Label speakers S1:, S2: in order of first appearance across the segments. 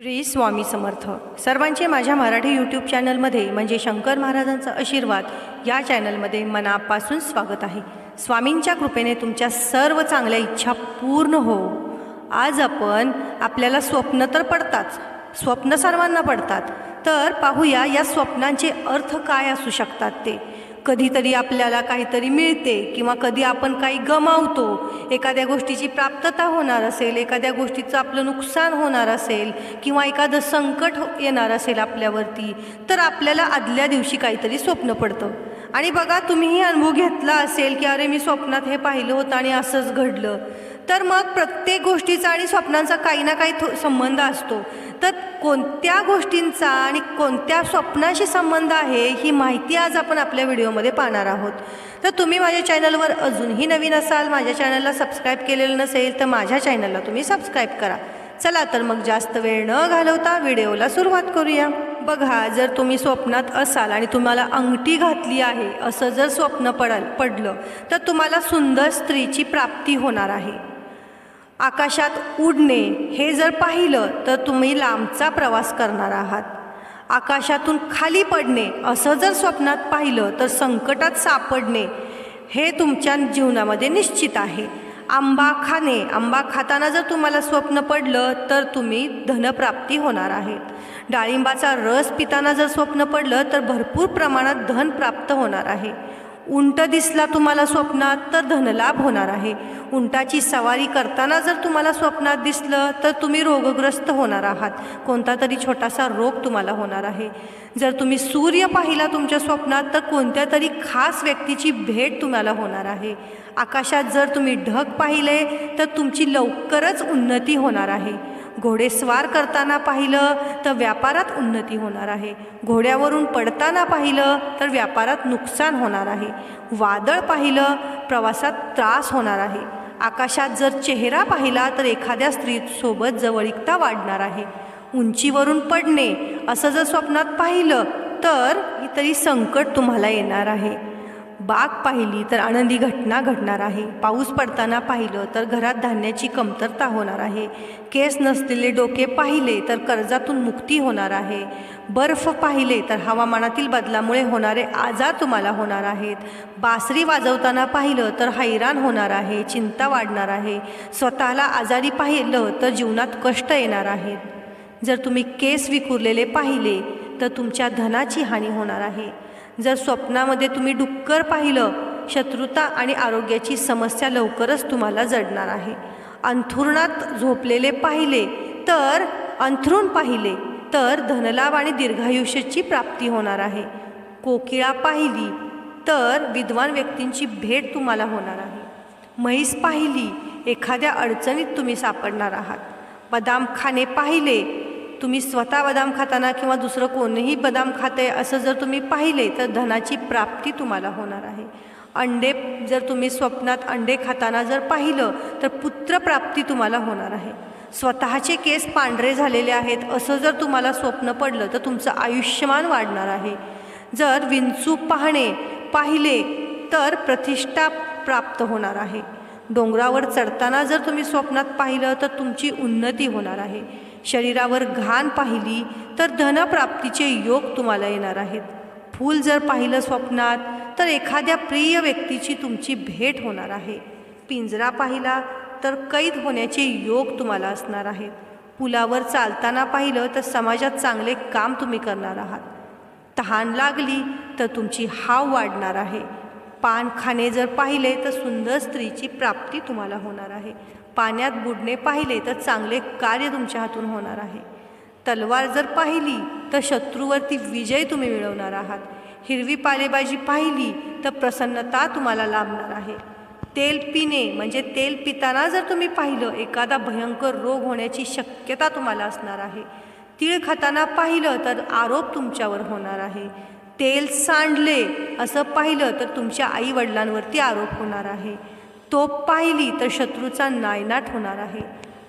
S1: श्री स्वामी समर्थ. सर्वांचे माझ्या मराठी यूट्यूब चॅनलमध्ये म्हणजे शंकर महाराजांचा आशीर्वाद या चॅनलमध्ये मनापासून स्वागत आहे. स्वामींच्या कृपेने तुमच्या सर्व चांगल्या इच्छा पूर्ण हो. आज आपण आपल्याला स्वप्न तर पडतात स्वप्न सर्वांना पडतात तर पाहूया या स्वप्नांचे अर्थ काय असू शकतात ते. कधीतरी आपल्याला काहीतरी मिळते किंवा कधी आपण काही गमावतो एखाद्या गोष्टीची प्राप्तता होणार असेल एखाद्या गोष्टीचं आपलं नुकसान होणार असेल किंवा एखादं संकट येणार असेल आपल्यावरती तर आपल्याला आदल्या दिवशी काहीतरी स्वप्न पडतं. आणि बघा तुम्हीही अनुभव घेतला असेल की अरे मी स्वप्नात हे पाहिलं होतं आणि असंच घडलं. तर मग प्रत्येक गोष्टीचा आणि स्वप्नांचा काही ना काही थो संबंध असतो. तर कोणत्या गोष्टींचा आणि कोणत्या स्वप्नाशी संबंध आहे ही माहिती आज आपण आपल्या व्हिडिओमध्ये पाहणार आहोत. तर तुम्ही माझ्या चॅनलवर अजूनही नवीन असाल माझ्या चॅनलला सबस्क्राईब केलेलं नसेल तर माझ्या चॅनलला तुम्ही सबस्क्राईब करा. चला तर मग जास्त वेळ न घालवता व्हिडिओला सुरुवात करूया. बघा जर तुम्ही स्वप्नात असाल आणि तुम्हाला अंगठी घातली आहे असं जर स्वप्न पडाल पडलं तर तुम्हाला सुंदर स्त्रीची प्राप्ती होणार आहे. आकाशात उडणे हे जर पाहिलं तर तुम्ही लांबचा प्रवास करणार आहात. आकाशातून खाली पडणे असं जर स्वप्नात पाहिलं तर संकटात सापडणे हे तुमच्या जीवनामध्ये निश्चित आहे. आंबा खाणे आंबा खाताना जर तुम्हाला स्वप्न पडलं तर तुम्ही धनप्राप्ती होणार आहेत. डाळिंबाचा रस पिताना जर स्वप्न पडलं तर भरपूर प्रमाणात धन प्राप्त होणार आहे. उंट दिसला तुम्हाला स्वप्नात तर धनलाभ होणार आहे. उंटाची सवारी करताना जर तुम्हाला स्वप्नात दिसलं तर तुम्ही रोगग्रस्त होणार आहात. कोणता तरी छोटासा रोग तुम्हाला होणार आहे. जर तुम्ही सूर्य पाहिला तुमच्या स्वप्नात तर कोणत्या तरी खास व्यक्तीची भेट तुम्हाला होणार आहे. आकाशात जर तुम्ही ढग पाहिले तर तुमची लवकरच उन्नती होणार आहे. घोडेस्वार करताना पाहिलं तर व्यापारात उन्नती होणार आहे. घोड्यावरून पडताना पाहिलं तर व्यापारात नुकसान होणार आहे. वादळ पाहिलं प्रवासात त्रास होणार आहे. आकाशात जर चेहरा पाहिला तर एखाद्या स्त्रीसोबत जवळीकता वाढणार आहे. उंचीवरून पडणे असं जर स्वप्नात पाहिलं तर तरी संकट तुम्हाला येणार आहे. बाग पाहिली तर आनंदी घटना घडणार आहे. पाऊस पडताना पाहिलं तर घरात धान्याची कमतरता होणार आहे. केस नसलेले डोके पाहिले तर कर्जातून मुक्ती होणार आहे. बर्फ पाहिले तर हवामानातील बदलामुळे होणारे आजार तुम्हाला होणार आहेत. बासरी वाजवताना पाहिलं तर हैराण होणार आहे चिंता वाढणार आहे. स्वतःला आजारी पाहिलं तर जीवनात कष्ट येणार आहेत. जर तुम्ही केस विखुरलेले पाहिले तर तुमच्या धनाची हानी होणार आहे. जर स्वप्नामध्ये तुम्ही डुक्कर पाहिलं शत्रुता आणि आरोग्याची समस्या लवकरच तुम्हाला जडणार आहे. अंथरुणात झोपलेले पाहिले तर अंथरुण पाहिले तर धनलाभ आणि दीर्घायुष्याची प्राप्ती होणार आहे. कोकिळा पाहिली तर विद्वान व्यक्तींची भेट तुम्हाला होणार आहे. म्हैस पाहिली एखाद्या अडचणीत तुम्ही सापडणार आहात. बदाम खाणे पाहिले तुम्ही स्वतः बदाम खाताना किंवा दुसरं कोणीही बदाम खाते असं जर तुम्ही पाहिले तर धनाची प्राप्ती तुम्हाला होणार आहे. अंडे जर तुम्ही स्वप्नात अंडे खाताना जर पाहिलं तर पुत्रप्राप्ती तुम्हाला होणार आहे. स्वतःचे केस पांढरे झालेले आहेत असं जर तुम्हाला स्वप्न पडलं तर तुमचं आयुष्यमान वाढणार आहे. जर विंचू पाहणे पाहिले तर प्रतिष्ठा प्राप्त होणार आहे. डोंगरावर चढताना जर तुम्ही स्वप्नात पाहिलं तर तुमची उन्नती होणार आहे. शरीरावर घाण पाहिली तर धनप्राप्तीचे योग तुम्हाला येणार आहेत. फूल जर पाहिलं स्वप्नात तर एखाद्या प्रिय व्यक्तीची तुमची भेट होणार आहे. पिंजरा पाहिला तर कैद होण्याचे योग तुम्हाला असणार आहेत. पुलावर चालताना पाहिलं तर समाजात चांगले काम तुम्ही करणार आहात. तहान लागली तर तुमची हाव वाढणार आहे. पान खाणे जर पाहिले तर सुंदर स्त्रीची प्राप्ती तुम्हाला होणार आहे. पाण्यात बुडणे पाहिले तर चांगले कार्य तुमच्या हातून होणार आहे. तलवार जर पाहिली तर शत्रूवरती विजय तुम्ही मिळवणार आहात. हिरवी पालेभाजी पाहिली तर प्रसन्नता तुम्हाला लाभणार आहे. तेल पिणे म्हणजे तेल पिताना जर तुम्ही पाहिलं एखादा भयंकर रोग होण्याची शक्यता तुम्हाला असणार आहे. तीळ खाताना पाहिलं तर आरोप तुमच्यावर होणार आहे. तेल सांडले असं पाहिलं तर तुमच्या आईवडिलांवरती आरोप होणार आहे. तोप पाहिली तर शत्रूचा नायनाट होणार आहे.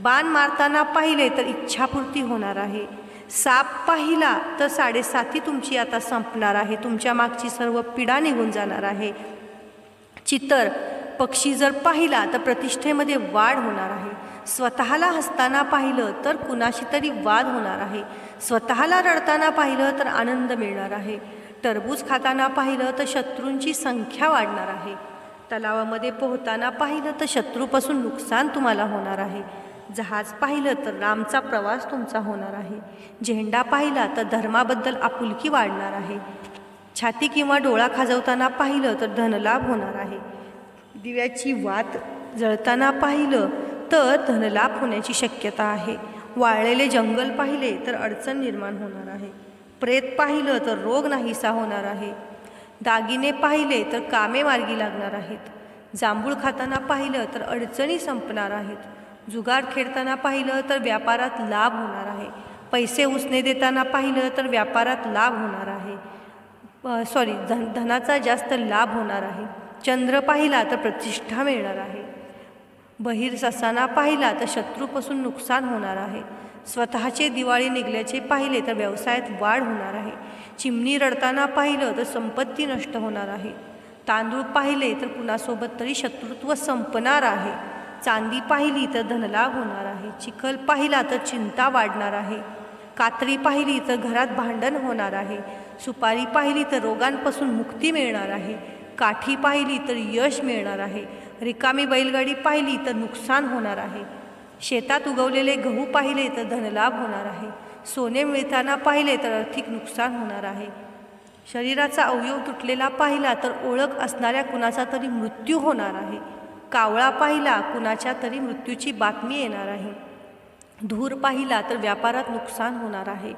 S1: बाण मारताना पाहिले तर इच्छापूर्ती होणार आहे. साप पाहिला तर साडेसाती तुमची आता संपणार आहे. तुमच्या मागची सर्व पिढा निघून जाणार आहे. चितर पक्षी जर पाहिला तर प्रतिष्ठेमध्ये वाढ होणार आहे. स्वतःला हसताना पाहिलं तर कुणाशी तरी वाद होणार आहे. स्वतःला रडताना पाहिलं तर आनंद मिळणार आहे. टरबूज खाताना पाहिलं तर शत्रूंची संख्या वाढणार आहे. तलावामध्ये पोहताना पाहिलं तर शत्रूपासून नुकसान तुम्हाला होणार आहे. जहाज पाहिलं तर रामचा प्रवास तुमचा होणार आहे. झेंडा पाहिला तर धर्माबद्दल आपुलकी वाढणार आहे. छाती किंवा डोळा खाजवताना पाहिलं तर धनलाभ होणार आहे. दिव्याची वात जळताना पाहिलं तर धनलाभ होण्याची शक्यता आहे. वाळलेले जंगल पाहिले तर अडचण निर्माण होणार आहे. प्रेत पाहिलं तर रोग नाहीसा होणार आहे. दागिने पाहिले तर कामे मार्गी लागणार आहेत. जांभूळ खाताना पाहिलं तर अडचणी संपणार आहेत. जुगार खेळताना पाहिलं तर व्यापारात लाभ होणार आहे. पैसे उसने देताना पाहिलं तर व्यापारात लाभ होणार आहे. सॉरी धन धनाचा जास्त लाभ होणार आहे. चंद्र पाहिला तर प्रतिष्ठा मिळणार आहे. बहिर ससाना पाहिला तर शत्रूपासून नुकसान होणार आहे. स्वतःचे दिवाळी निघल्याचे पाहिले तर व्यवसायात वाढ होणार आहे. चिमणी रडताना पाहिलं तर संपत्ती नष्ट होणार आहे. तांदूळ पाहिले तर कुणासोबत तरी शत्रुत्व संपणार आहे. चांदी पाहिली तर धनलाभ होणार आहे. चिखल पाहिला तर चिंता वाढणार आहे. कात्री पाहिली तर घरात भांडण होणार आहे. सुपारी पाहिली तर रोगांपासून मुक्ती मिळणार आहे. काठी पाहिली तर यश मिळणार आहे. रिकामी बैलगाडी पाहिली तर नुकसान होणार आहे. शेतात उगवलेले गहू पाहिले तर धनलाभ होणार आहे. सोने मिळताना पाहिले तर आर्थिक नुकसान होणार आहे. शरीराचा अवयव तुटलेला पाहिला तर ओळख असणाऱ्या कुणाचा तरी मृत्यू होणार आहे. कावळा पाहिला कुणाच्या तरी मृत्यूची बातमी येणार आहे. धूर पाहिला तर व्यापारात नुकसान होणार आहे.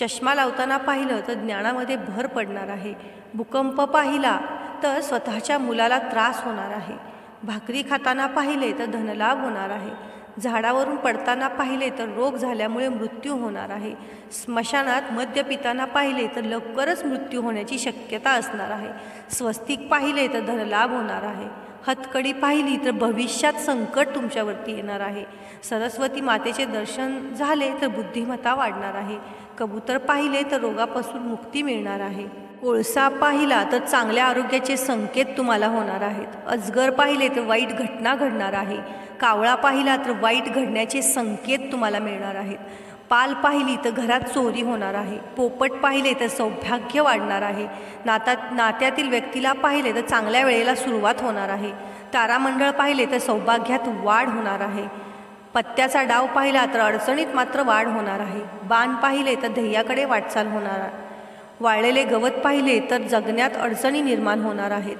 S1: चष्मा लावताना पाहिलं तर ज्ञानामध्ये भर पडणार आहे. भूकंप पाहिला तर स्वतःच्या मुलाला त्रास होणार आहे. भाकरी खाताना पाहिले तर धनलाभ होणार आहे. झाडावरून पडताना पाहिले तर रोग झाल्यामुळे मृत्यू होणार आहे. स्मशानात मद्य पिताना पाहिले तर लवकरच मृत्यू होण्याची शक्यता असणार आहे. स्वस्तिक पाहिले तर धनलाभ होणार आहे. हतकडी पाहिली तर भविष्यात संकट तुमच्यावरती येणार आहे. सरस्वती मातेचे दर्शन झाले तर बुद्धिमत्ता वाढणार आहे. कबूतर पाहिले तर रोगापासून मुक्ती मिळणार आहे. कोळसा पाहिला तर चांगल्या आरोग्याचे संकेत तुम्हाला होणार आहेत. अजगर पाहिले तर वाईट घटना घडणार आहे. कावळा पाहिला तर वाईट घडण्याचे संकेत तुम्हाला मिळणार आहेत. पाल पाहिली तर घरात चोरी होणार आहे. पोपट पाहिले तर सौभाग्य वाढणार आहे. नातात नात्यातील व्यक्तीला पाहिले तर चांगल्या वेळेला सुरुवात होणार आहे. तारामंडळ पाहिले तर सौभाग्यात वाढ होणार आहे. पत्त्याचा डाव पाहिला तर अडचणीत मात्र वाढ होणार आहे. बाण पाहिले तर ध्येयाकडे वाटचाल होणार आहे. वाळलेले गवत पाहिले तर जगण्यात अडचणी निर्माण होणार आहेत.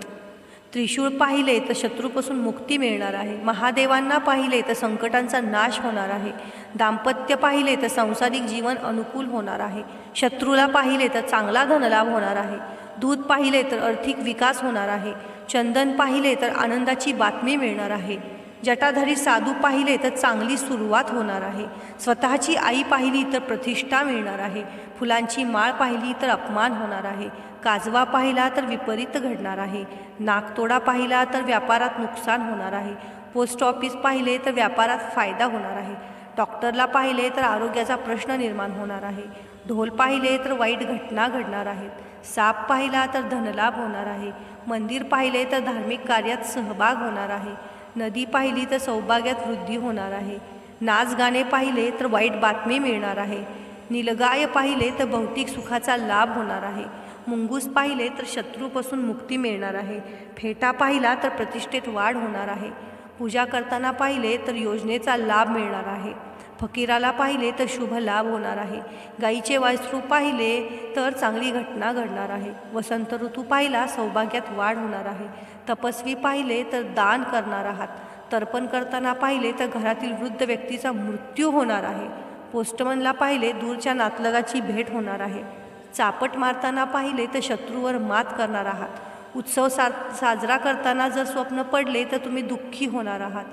S1: त्रिशूळ पाहिले तर शत्रूपासून मुक्ती मिळणार आहे. महादेवांना पाहिले तर संकटांचा नाश होणार आहे. दाम्पत्य पाहिले तर सांसारिक जीवन अनुकूल होणार आहे. शत्रूला पाहिले तर चांगला धनलाभ होणार आहे. दूध पाहिले तर आर्थिक विकास होणार आहे. चंदन पाहिले तर आनंदाची बातमी मिळणार आहे. जटाधारी साधू पाहिले तर चांगली सुरुवात होणार आहे. स्वतःची आई पाहिली तर प्रतिष्ठा मिळणार आहे. फुलांची माळ पाहिली तर अपमान होणार आहे. काजवा पाहिला तर विपरीत घडणार आहे. नाकतोडा पाहिला तर व्यापारात नुकसान होणार आहे. पोस्ट ऑफिस पाहिले तर व्यापारात फायदा होणार आहे. डॉक्टरला पाहिले तर आरोग्याचा प्रश्न निर्माण होणार आहे. ढोल पाहिले तर वाईट घटना घडणार आहेत. साप पाहिला तर धनलाभ होणार आहे. मंदिर पाहिले तर धार्मिक कार्यात सहभाग होणार आहे. नदी पाहिली तर सौभाग्यात वृद्धी होणार आहे. नाच गाणे पाहिले तर वाईट बातमी मिळणार आहे. निलगाय पाहिले तर भौतिक सुखाचा लाभ होणार आहे. मुंगूस पाहिले तर शत्रूपासून मुक्ती मिळणार आहे. फेटा पाहिला तर प्रतिष्ठेत वाढ होणार आहे. पूजा करताना पाहिले तर योजनेचा लाभ मिळणार आहे. फकीराला पाहिले तर शुभ लाभ होणार आहे. गाईचे वासरू पाहिले तर चांगली घटना घडणार आहे. वसंत ऋतू पाहिला सौभाग्यात वाढ होणार आहे. तपस्वी पाहिले तर दान करणार आहात. तर्पण करताना पाहिले तर घरातील वृद्ध व्यक्तीचा मृत्यू होणार आहे. पोस्टमनला पाहिले दूरच्या नातलगाची भेट होणार आहे. चापट मारताना पाहिले तर शत्रूवर मात करणार आहात. उत्सव सा साजरा करताना जर स्वप्न पडले तर तुम्ही दुःखी होणार आहात.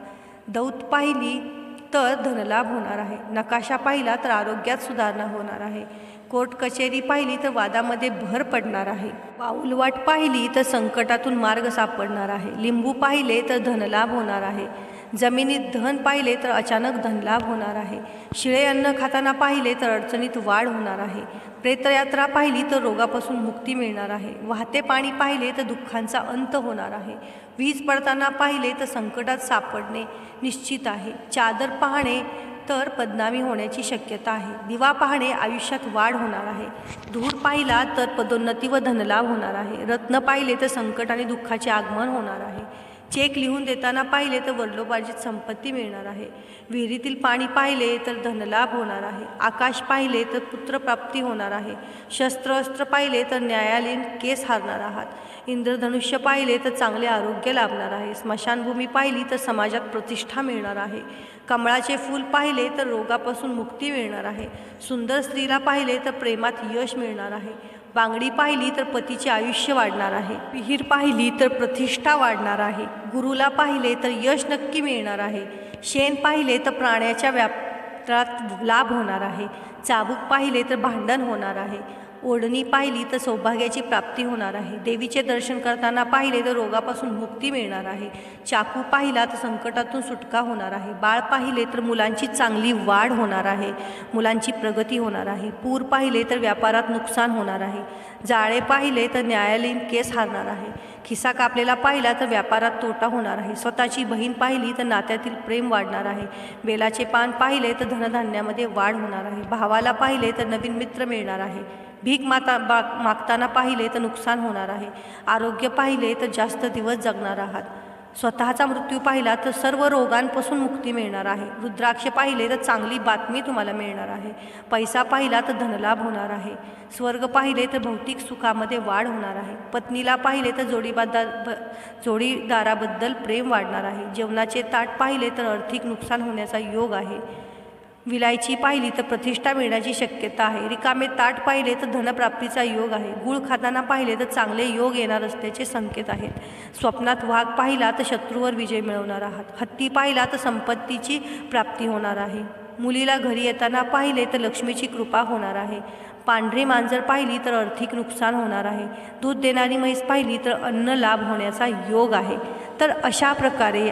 S1: दौत पाहिली तर धनलाभ होणार आहे. नकाशा पाहिला तर आरोग्यात सुधारणा होणार आहे. कोर्ट कचेरी पाहिली तर वादामध्ये भर पडणार आहे. पाऊलवाट पाहिली तर संकटातून मार्ग सापडणार आहे. लिंबू पाहिले तर धनलाभ होणार आहे. जमिनीत धन पाहिले तर अचानक धनलाभ होणार आहे. शिळे अन्न खाताना पाहिले तर अडचणीत वाढ होणार आहे. प्रेतयात्रा पाहिली तर रोगापासून मुक्ती मिळणार आहे. वाहते पाणी पाहिले तर दुःखांचा अंत होणार आहे. वीज पडताना पाहिले तर संकटात सापडणे निश्चित आहे. चादर पाहणे तर बदनामी होण्याची शक्यता आहे. दिवा पाहणे आयुष्यात वाढ होणार आहे. धूर पाहिला तर पदोन्नती व धनलाभ होणार आहे. रत्न पाहिले तर संकट आणि दुःखाचे आगमन होणार आहे. चेक लिहून देताना पाहिले तर वडलोपार्जित संपत्ती मिळणार आहे. विहिरीतील पाणी पाहिले तर धनलाभ होणार आहे. आकाश पाहिले तर पुत्रप्राप्ती होणार आहे. शस्त्र अस्त्र पाहिले तर न्यायालयीन केस हारणार आहात. इंद्रधनुष्य पाहिले तर चांगले आरोग्य लाभणार आहे. स्मशानभूमी पाहिली तर समाजात प्रतिष्ठा मिळणार आहे. कमळाचे फूल पाहिले तर रोगापासून मुक्ती मिळणार आहे. सुंदर स्त्रीला पाहिले तर प्रेमात यश मिळणार आहे. बांगडी पाहिली तर पतीचे आयुष्य वाढणार आहे. विहीर पाहिली तर प्रतिष्ठा वाढणार आहे. गुरुला पाहिले तर यश नक्की मिळणार आहे. शेण पाहिले तर प्राण्याच्या व्यापारात लाभ होणार आहे. चाबूक पाहिले तर भांडण होणार आहे. ओढणी पाहिली तर सौभाग्याची प्राप्ती होणार आहे. देवीचे दर्शन करताना पाहिले तर रोगापासून मुक्ती मिळणार आहे. चाकू पाहिला तर संकटातून सुटका होणार आहे. बाळ पाहिले तर मुलांची चांगली वाढ होणार आहे. मुलांची प्रगती होणार आहे. पूर पाहिले तर व्यापारात नुकसान होणार आहे. जाळे पाहिले तर न्यायालयीन केस हारणार आहे. खिसा कापलेला पाहिला तर व्यापारात तोटा होणार आहे. स्वतःची बहीण पाहिली तर नात्यातील प्रेम वाढणार आहे. बेलाचे पान पाहिले तर धनधान्यामध्ये वाढ होणार आहे. भावाला पाहिले तर नवीन मित्र मिळणार आहे. भीक माता बा मागताना पाहिले तर नुकसान होणार आहे. आरोग्य पाहिले तर जास्त दिवस जगणार आहात. स्वतःचा मृत्यू पाहिला तर सर्व रोगांपासून मुक्ती मिळणार आहे. रुद्राक्ष पाहिले तर चांगली बातमी तुम्हाला मिळणार आहे. पैसा पाहिला तर धनलाभ होणार आहे. स्वर्ग पाहिले तर भौतिक सुखामध्ये वाढ होणार आहे. पत्नीला पाहिले तर जोडीबादा ब जोडीदाराबद्दल प्रेम वाढणार आहे. जेवणाचे ताट पाहिले तर आर्थिक नुकसान होण्याचा योग आहे. विलायची पाहिली तर प्रतिष्ठा मिळण्याची शक्यता आहे. रिकामे ताट पाहिले तर धनप्राप्तीचा योग आहे. गुळ खाताना पाहिले तर चांगले योग येणार असल्याचे संकेत आहेत. स्वप्नात वाघ पाहिला तर शत्रूवर विजय मिळवणार आहात. हत्ती पाहिला तर संपत्तीची प्राप्ती होणार आहे. मुलीला घरी येताना पाहिले तर लक्ष्मीची कृपा होणार आहे. पांढरी मांजर पाहिली तर आर्थिक नुकसान होणार आहे. दूध देणारी म्हैस पाहिली तर अन्न लाभ होण्याचा योग आहे. तर अशा प्रकारे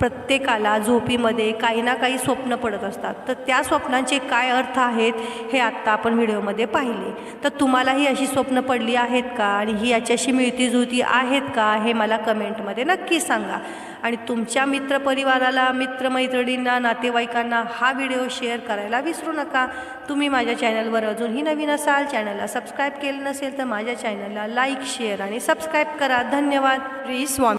S1: प्रत्येकाला झोपीमध्ये काही ना काही स्वप्न पडत असतात. तर त्या स्वप्नांचे काय अर्थ आहेत हे आत्ता आपण व्हिडिओमध्ये पाहिले. तर तुम्हालाही अशी स्वप्न पडली आहेत का? आणि ही याच्याशी मिळती जुळती आहेत का? हे मला कमेंटमध्ये नक्की सांगा. आणि तुमच्या मित्रपरिवाराला मित्रमैत्रिणींना नातेवाईकांना हा व्हिडिओ शेअर करायला विसरू नका. तुम्ही माझ्या चॅनलवर अजूनही नवीन असाल चॅनलला सबस्क्राईब केलं नसेल तर माझ्या चॅनलला लाईक शेअर आणि सबस्क्राईब करा. धन्यवाद. श्री स्वामी